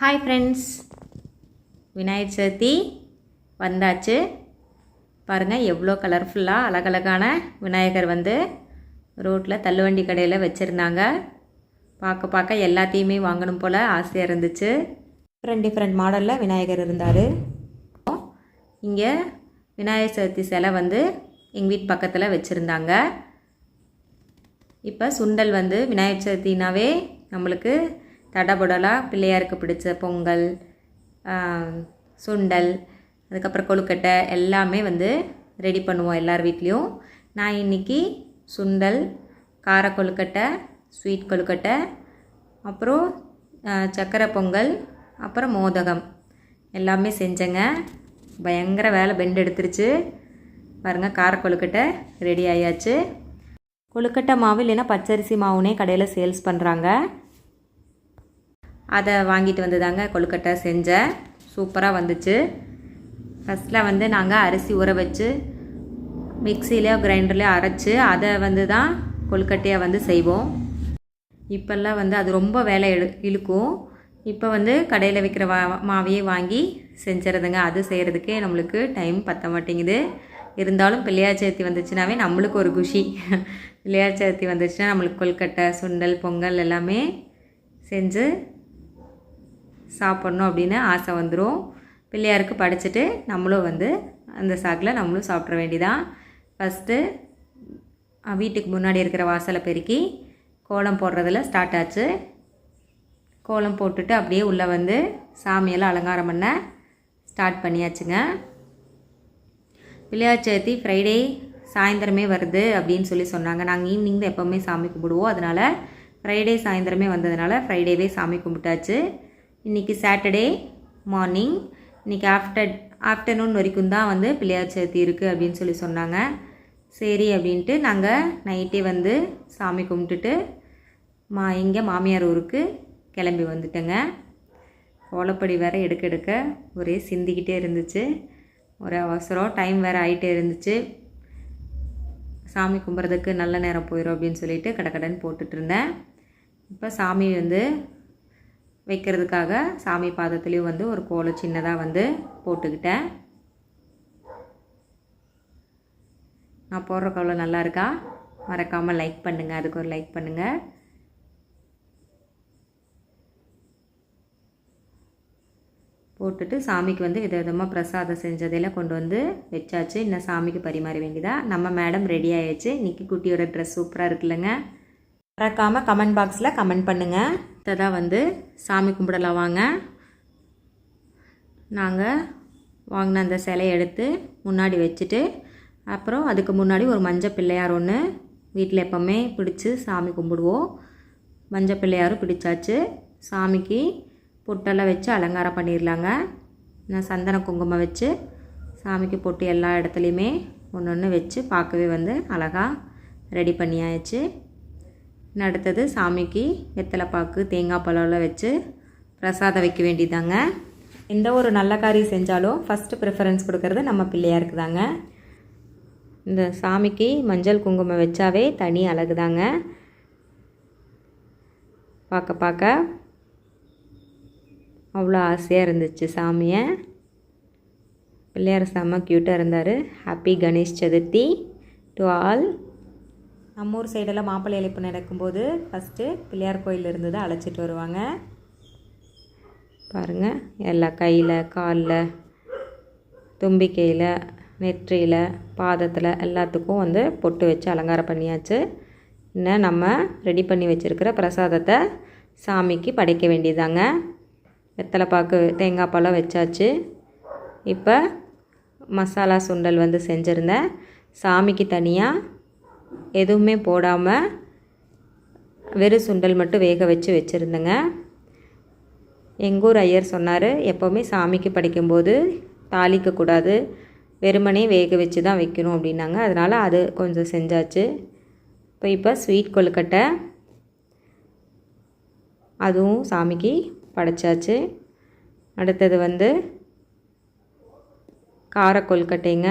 Hi friends Vinayagar Chaturthi வந்தாச்சு. பாருங்கள் எவ்வளோ கலர்ஃபுல்லாக அழகழகான விநாயகர் வந்து ரோட்டில் தள்ளுவண்டி கடையில் வச்சுருந்தாங்க. பார்க்க பார்க்க எல்லாத்தையுமே வாங்கணும் போல் ஆசையாக இருந்துச்சு. டிஃப்ரெண்ட் டிஃப்ரெண்ட் மாடலில் விநாயகர் இருந்தார். இங்கே விநாயகர் சதுர்த்தி சிலை வந்து எங்கள் வீட்டு பக்கத்தில் வச்சுருந்தாங்க. இப்போ சுண்டல் வந்து விநாயகர் சதுர்த்தினாவே நம்மளுக்கு தடபுடலாக பிள்ளையாருக்கு பிடிச்ச பொங்கல் சுண்டல் அதுக்கப்புறம் கொழுக்கட்டை எல்லாமே வந்து ரெடி பண்ணுவோம் எல்லார் வீட்லேயும். நான் இன்னைக்கு சுண்டல் கார கொழுக்கட்டை ஸ்வீட் கொழுக்கட்டை அப்புறம் சக்கரை பொங்கல் அப்புறம் மோதகம். எல்லாமே செஞ்சேங்க. பயங்கர வேலை பெண்ட் எடுத்துருச்சு. பாருங்கள் கார கொழுக்கட்டை ரெடி ஆயாச்சு. கொழுக்கட்டை மாவு இல்லைன்னா பச்சரிசி மாவுனே கடையில் சேல்ஸ் பண்ணுறாங்க அதை வாங்கிட்டு வந்து தாங்க கொழுக்கட்டை செஞ்சேன் சூப்பராக வந்துச்சு. ஃபஸ்ட்டில் வந்து நாங்கள் அரிசி ஊற வச்சு மிக்சியிலையோ கிரைண்டர்லையோ அரைச்சி அதை வந்து தான் கொழுக்கட்டையாக வந்து செய்வோம். இப்போல்லாம் வந்து அது ரொம்ப வேலை இழு இழுக்கும். இப்போ வந்து கடையில் விற்கிற வா மாவையே வாங்கி செஞ்சுறதுங்க. அது செய்கிறதுக்கே நம்மளுக்கு டைம் பற்ற மாட்டேங்குது. இருந்தாலும் பிள்ளையார் சதுர்த்தி வந்துச்சுனாவே நம்மளுக்கு ஒரு குஷி. பிள்ளையார் சதுர்த்தி வந்துச்சுன்னா நம்மளுக்கு கொல்கட்டை சுண்டல் பொங்கல் எல்லாமே செஞ்சு சாப்பிட்ணும் அப்படின்னு ஆசை வந்துடும் பிள்ளையாருக்கு படிச்சுட்டு நம்மளும் வந்து அந்த சாக்கில் நம்மளும் சாப்பிட்ற வேண்டிதான். ஃபஸ்ட்டு வீட்டுக்கு முன்னாடி இருக்கிற வாசலை பெருக்கி கோலம் போடுறதுல ஸ்டார்ட் ஆச்சு. கோலம் போட்டுட்டு அப்படியே உள்ளே வந்து சாமியெல்லாம் அலங்காரம் பண்ண ஸ்டார்ட் பண்ணியாச்சுங்க. பிள்ளையார் சதுர்த்தி ஃப்ரைடே சாயந்தரமே வருது அப்படின்னு சொல்லி சொன்னாங்க. நாங்கள் ஈவினிங் தான் எப்போவுமே சாமி கும்பிடுவோம். அதனால் ஃப்ரைடே சாயந்தரமே வந்ததுனால ஃப்ரைடேவே சாமி கும்பிட்டாச்சு. இன்றைக்கி சாட்டர்டே மார்னிங் இன்றைக்கி ஆஃப்டர் ஆஃப்டர்நூன் வரைக்கும் தான் வந்து பிள்ளையார் சதுர்த்தி இருக்குது அப்படின்னு சொல்லி சொன்னாங்க. சரி அப்படின்ட்டு நாங்கள் நைட்டே வந்து சாமி கும்பிட்டுட்டு மா இங்கே மாமியார் ஊருக்கு கிளம்பி வந்துட்டேங்க. ஓலப்படி வேறு எடுக்க எடுக்க ஒரே சிந்திக்கிட்டே இருந்துச்சு. ஒரு அவசரம் டைம் வேறு ஆகிட்டே இருந்துச்சு. சாமி கும்பிட்றதுக்கு நல்ல நேரம் போயிடும் அப்படின்னு சொல்லிட்டு கடை கடன் போட்டுட்ருந்தேன் இப்போ சாமி வந்து வைக்கிறதுக்காக சாமி பாதத்துலேயும் வந்து ஒரு கோலம் சின்னதாக வந்து போட்டுக்கிட்டேன். நான் போடுற கோலம் நல்லா இருக்கா? மறக்காமல் லைக் பண்ணுங்கள் அதுக்கு ஒரு லைக் பண்ணுங்கள் போட்டுட்டு சாமிக்கு வந்து விதவிதமாக பிரசாதம் செஞ்சதையெல்லாம் கொண்டு வந்து வச்சாச்சு. இன்னும் சாமிக்கு பரிமாற வேண்டியதா? நம்ம மேடம் ரெடி ஆயிடுச்சு இன்றைக்கி குட்டியோட ட்ரெஸ் சூப்பராக இருக்குல்லங்க. மறக்காமல் கமெண்ட் பாக்ஸில் கமெண்ட் பண்ணுங்கள் தான் வந்து சாமி கும்பிடலாம் வாங்க. நாங்கள் வாங்கின அந்த சிலையை எடுத்து முன்னாடி வச்சுட்டு அப்புறம் அதுக்கு முன்னாடி ஒரு மஞ்சள் பிள்ளையார் ஒன்று வீட்டில் எப்போவுமே பிடிச்சி சாமி கும்பிடுவோம். மஞ்சள் பிள்ளையாரும் பிடிச்சாச்சு. சாமிக்கு பொட்டெல்லாம் வச்சு அலங்காரம் பண்ணிடலாங்க. நான் சந்தன குங்குமம் வச்சு சாமிக்கு பொட்டு எல்லா இடத்துலையுமே ஒன்று ஒன்று வச்சு பார்க்கவே வந்து அழகாக ரெடி பண்ணியாச்சு. அடுத்தது சாமிக்கு வெத்தலை பாக்கு தேங்காய் பழம்லாம் வச்சு பிரசாதம் வைக்க வேண்டியதாங்க. எந்த ஒரு நல்ல காரியம் செஞ்சாலும் ஃபஸ்ட்டு ப்ரிஃபரன்ஸ் கொடுக்கறது நம்ம பிள்ளையாருக்கு தாங்க இந்த சாமிக்கு மஞ்சள் குங்குமம் வச்சாவே தனி அழகு தாங்க பார்க்க பார்க்க அவ்வளோ ஆசையாக இருந்துச்சு சாமியை. பிள்ளையார் செம்ம க்யூட்டாக இருந்தார். Happy Ganesh Chaturthi to all நம்ம ஊர் சைடெல்லாம் மாப்பிள்ளை இழைப்பு நடக்கும்போது ஃபஸ்ட்டு பிள்ளையார் கோயில் இருந்து தான் அழைச்சிட்டு வருவாங்க. பாருங்கள் எல்லா கையில் காலில் தும்பிக்கையில் நெற்றியில் பாதத்தில் எல்லாத்துக்கும் வந்து பொட்டு வச்சு அலங்காரம் பண்ணியாச்சு. இன்னும் நம்ம ரெடி பண்ணி வச்சுருக்கிற பிரசாதத்தை சாமிக்கு படைக்க வேண்டியதாங்க. வெத்தலை பாக்கு தேங்காய் பழம் வச்சாச்சு. இப்போ மசாலா சுண்டல் வந்து செஞ்சுருந்தேன். சாமிக்கு தனியாக எதுவுமே போடாமல் வெறும் சுண்டல் மட்டும் வேக வச்சு வச்சுருந்தேங்க. எங்கள் ஊர் ஐயர் சொன்னார் எப்போவுமே சாமிக்கு படைக்கும்போது தாளிக்கக்கூடாது வெறுமனே வேக வச்சு தான் வைக்கணும் அப்படின்னாங்க. அதனால் அது கொஞ்சம் செஞ்சாச்சு. இப்போ இப்போ ஸ்வீட் கொழுக்கட்டை அதுவும் சாமிக்கு படைச்சாச்சு. அடுத்தது வந்து கார கொழுக்கட்டைங்க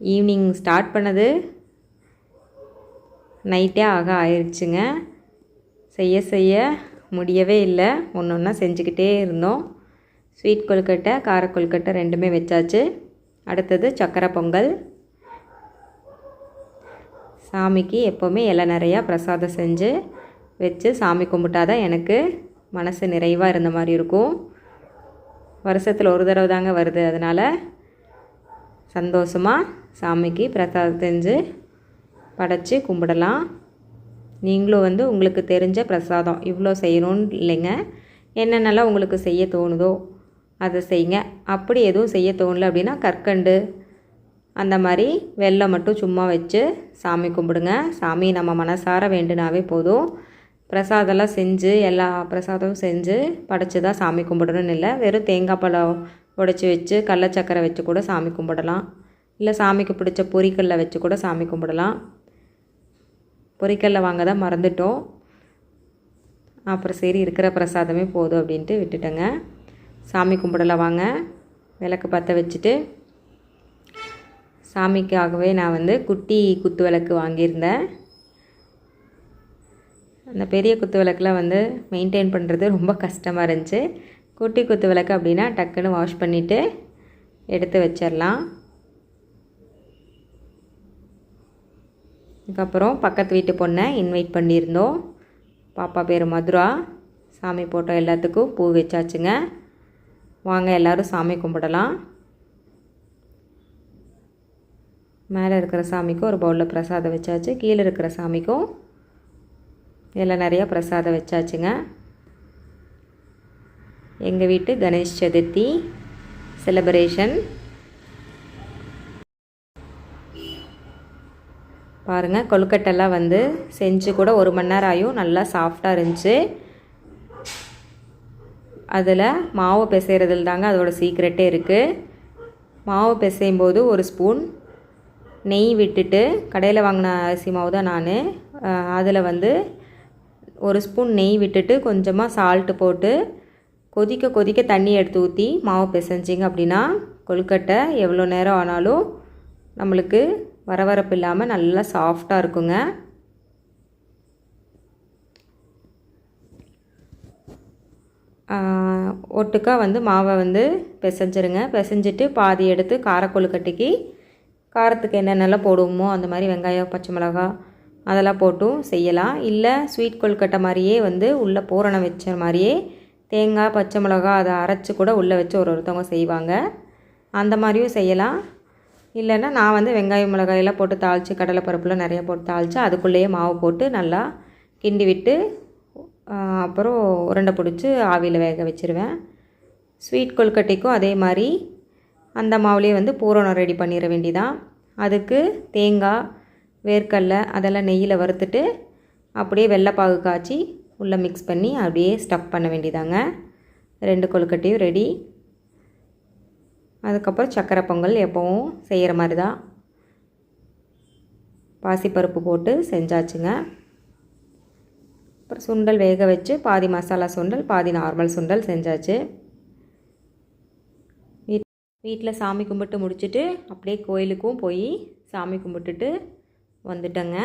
ஈவினிங் ஸ்டார்ட் பண்ணது நைட்டே ஆக ஆயிடுச்சுங்க செய்ய செய்ய முடியவே இல்லை. ஒன்று ஒன்றா செஞ்சுக்கிட்டே இருந்தோம். ஸ்வீட் கொழுக்கட்டை கார கொழுக்கட்டை ரெண்டுமே வச்சாச்சு. அடுத்தது சக்கரை பொங்கல். சாமிக்கு எப்போவுமே இலை நிறையா பிரசாதம் செஞ்சு வச்சு சாமி கும்பிட்டாதான் எனக்கு மனசு நிறைவாக இருந்த மாதிரி இருக்கும். வருஷத்தில் ஒரு தடவை தாங்க வருது. அதனால் சந்தோஷமாக சாமிக்கு பிரசாதம் செஞ்சு படைச்சி கும்பிடலாம். நீங்களும் வந்து உங்களுக்கு தெரிஞ்ச பிரசாதம் இவ்வளோ செய்யணும்னு இல்லைங்க. என்னென்னலாம் உங்களுக்கு செய்ய தோணுதோ அதை செய்யுங்க. அப்படி எதுவும் செய்ய தோணல அப்படின்னா கற்கண்டு அந்த மாதிரி வெள்ளம் மட்டும் சும்மா வச்சு சாமி கும்பிடுங்க. சாமி நம்ம மனசார வேண்டுனாவே போதும். பிரசாதம்லாம் செஞ்சு எல்லா பிரசாதமும் செஞ்சு படைச்சி தான் சாமி கும்பிடணும்னு இல்லை. வெறும் தேங்காய் பழம் உடச்சி வச்சு கடல சக்கரை வச்சு கூட சாமி கும்பிடலாம். இல்லை சாமிக்கு பிடிச்ச பொரிக்கல்ல வச்சு கூட சாமி கும்பிடலாம். பொரிக்கல்ல வாங்க தான் மறந்துட்டோம். அப்புறம் சரி இருக்கிற பிரசாதமே போதும் அப்படின்ட்டு விட்டுட்டேங்க. சாமி கும்பிடலாம் வாங்க. விளக்கு பற்ற வச்சுட்டு சாமிக்காகவே நான் வந்து குட்டி குத்து விளக்கு வாங்கியிருந்தேன். அந்த பெரிய குத்து விளக்குலாம் வந்து மெயின்டைன் பண்ணுறது ரொம்ப கஷ்டமாக இருந்துச்சு. குட்டி குத்து விளக்கு அப்படின்னா டக்குன்னு வாஷ் பண்ணிவிட்டு எடுத்து வச்சிடலாம் அதுக்கப்புறம் பக்கத்து வீட்டு பொண்ணை இன்வைட் பண்ணியிருந்தோம். பாப்பா பேர் மதுரா. சாமி போட்டோ எல்லாத்துக்கும் பூ வச்சாச்சுங்க. வாங்க எல்லோரும் சாமி கும்பிடலாம். மேலே இருக்கிற சாமிக்கும் ஒரு பவுலில் பிரசாதம் வச்சாச்சு. கீழே இருக்கிற சாமிக்கும் எல்லாம் நிறையா பிரசாதம் வச்சாச்சுங்க. எங்கள் வீட்டு கணேஷ் சதுர்த்தி செலிப்ரேஷன் பாருங்கள் கொழுக்கட்டெல்லாம் வந்து செஞ்சு கூட ஒரு மணி நேரம் ஆகும் நல்லா சாஃப்டாக இருந்துச்சு. அதில் மாவு பிசைகிறதுல தாங்க அதோட சீக்ரெட்டே இருக்குது மாவு பிசையும் போது ஒரு ஸ்பூன் நெய் விட்டுட்டு கடையில் வாங்கின அரிசி மாவு தான் நான். அதில் வந்து ஒரு ஸ்பூன் நெய் விட்டுட்டு கொஞ்சமாக சால்ட்டு போட்டு கொதிக்க கொதிக்க தண்ணி எடுத்து ஊற்றி மாவு பிசைஞ்சிங்க அப்படின்னா கொழுக்கட்டை எவ்வளோ நேரம் ஆனாலும் நம்மளுக்கு வரவரப்பு இல்லாமல் நல்லா சாஃப்டாக இருக்குங்க. ஒட்டுக்கா வந்து மாவை வந்து பிசைஞ்சிருங்க. பிசைஞ்சிட்டு பாதி எடுத்து காரக்கொழுக்கட்டைக்கு காரத்துக்கு என்னென்னலாம் போடுவோமோ அந்த மாதிரி வெங்காயம் பச்சை மிளகா அதெல்லாம் போட்டும் செய்யலாம். இல்லை ஸ்வீட் கொழுக்கட்டை மாதிரியே வந்து உள்ளே பூரணம் வச்ச மாதிரியே தேங்காய் பச்சை மிளகா அதை அரைச்சி கூட உள்ளே வச்சு ஒரு ஒருத்தவங்க செய்வாங்க. அந்த மாதிரியும் செய்யலாம். இல்லைன்னா நான் வந்து வெங்காயம் மிளகாயெல்லாம் போட்டு தாளித்து கடலைப்பருப்புலாம் நிறையா போட்டு தாளித்து அதுக்குள்ளேயே மாவு போட்டு நல்லா கிண்டி விட்டு அப்புறம் உருண்டை பிடிச்சி ஆவியில் வேக வச்சுருவேன். ஸ்வீட் கொழுக்கட்டைக்கும் அதே மாதிரி அந்த மாவுலேயே வந்து பூரணம் ரெடி பண்ணிட வேண்டிதான். அதுக்கு தேங்காய் வேர்க்கடலை அதெல்லாம் நெய்யில் வறுத்துட்டு அப்படியே வெள்ளைப்பாகு காய்ச்சி உள்ளே மிக்ஸ் பண்ணி அப்படியே ஸ்டஃப் பண்ண வேண்டியதாங்க ரெண்டு கொழுக்கட்டையும் ரெடி அதுக்கப்புறம் சக்கரை பொங்கல் எப்போவும் செய்கிற மாதிரி தான் பாசிப்பருப்பு போட்டு செஞ்சாச்சுங்க. அப்புறம் சுண்டல் வேக வச்சு பாதி மசாலா சுண்டல் பாதி நார்மல் சுண்டல் செஞ்சாச்சு. வீட் வீட்டில் சாமி கும்பிட்டு முடிச்சுட்டு அப்படியே கோயிலுக்கும் போய் சாமி கும்பிட்டுட்டு வந்துட்டேங்க.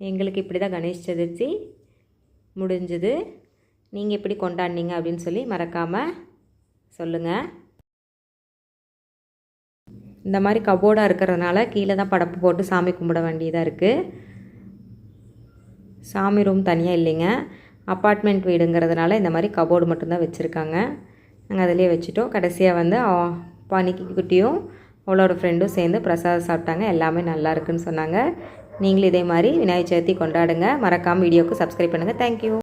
எங்களுக்கு இப்படி தான் கணேஷ் சதுர்த்தி முடிஞ்சுது. நீங்கள் எப்படி கொண்டாடினீங்க அப்படின்னு சொல்லி மறக்காமல் சொல்லுங்கள் இந்த மாதிரி கபோர்டாக இருக்கிறதுனால கீழே தான் படப்பு போட்டு சாமி கும்பிட வேண்டியதாக இருக்குது சாமி ரூம் தனியாக இல்லைங்க. அப்பார்ட்மெண்ட் வீடுங்கிறதுனால இந்த மாதிரி கபோர்டு மட்டும்தான் வச்சுருக்காங்க. நாங்கள் அதிலே வச்சுட்டோம். கடைசியாக வந்து பனிக்கு குட்டியும் அவளோட ஃப்ரெண்டும் சேர்ந்து பிரசாதம் சாப்பிட்டாங்க. எல்லாமே நல்லா இருக்குன்னு சொன்னாங்க. நீங்களும் இதே மாதிரி விநாயகர் சதுர்த்தி கொண்டாடுங்க. மறக்காமல் வீடியோவுக்கு சப்ஸ்கிரைப் பண்ணுங்கள் தேங்க்யூ